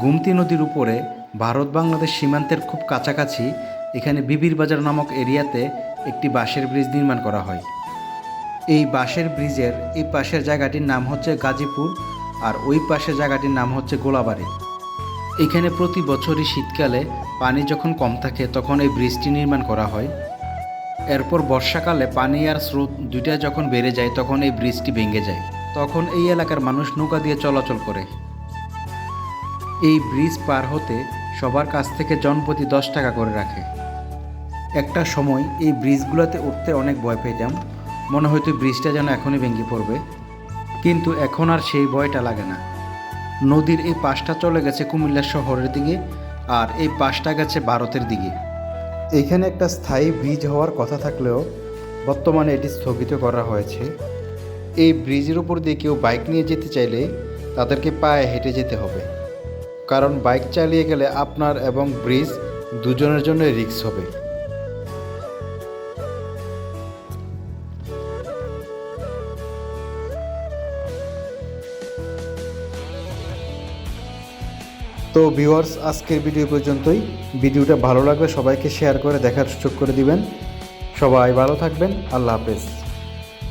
গুমতি নদীর উপরে ভারত বাংলাদেশ সীমান্তের খুব কাছাকাছি এখানে বিবির বাজার নামক এরিয়াতে একটি বাঁশের ব্রিজ নির্মাণ করা হয়। এই বাঁশের ব্রিজের এই পাশের জায়গাটির নাম হচ্ছে গাজীপুর আর ওই পাশের জায়গাটির নাম হচ্ছে গোলাবাড়ি। এখানে প্রতি বছরই শীতকালে পানি যখন কম থাকে তখন এই ব্রিজটি নির্মাণ করা হয়। এরপর বর্ষাকালে পানি আর স্রোত দুইটা যখন বেড়ে যায় তখন এই ব্রিজটি ভেঙে যায়। তখন এই এলাকার মানুষ নৌকা দিয়ে চলাচল করে। এই ব্রিজ পার হতে সবার কাছ থেকে জনপ্রতি দশ টাকা করে রাখে। একটা সময় এই ব্রিজগুলোতে উঠতে অনেক ভয় পেতাম, মনে হয়তো ব্রিজটা যেন এখনই ভেঙে পড়বে। কিন্তু এখন আর সেই ভয়টা লাগে না। নদীর এই পাশটা চলে গেছে কুমিল্লা শহরের দিকে আর এই পাশটা গেছে ভারতের দিকে। এখানে একটা স্থায়ী ব্রিজ হওয়ার কথা থাকলেও বর্তমানে এটি স্থগিত করা হয়েছে। এই ব্রিজের উপর দিয়ে কেউ বাইক নিয়ে যেতে চাইলে তাদেরকে পায়ে হেঁটে যেতে হবে। কারণ বাইক চালিয়ে গেলে আপনার এবং ব্রিজ দুজনের জন্য রিস্ক হবে। তো ভিউয়ার্স, আজকের ভিডিও পর্যন্তই। ভিডিওটা ভালো লাগলে সবাইকে শেয়ার করে দেখার সুযোগ করে দিবেন। সবাই ভালো থাকবেন। আল্লাহ হাফেজ।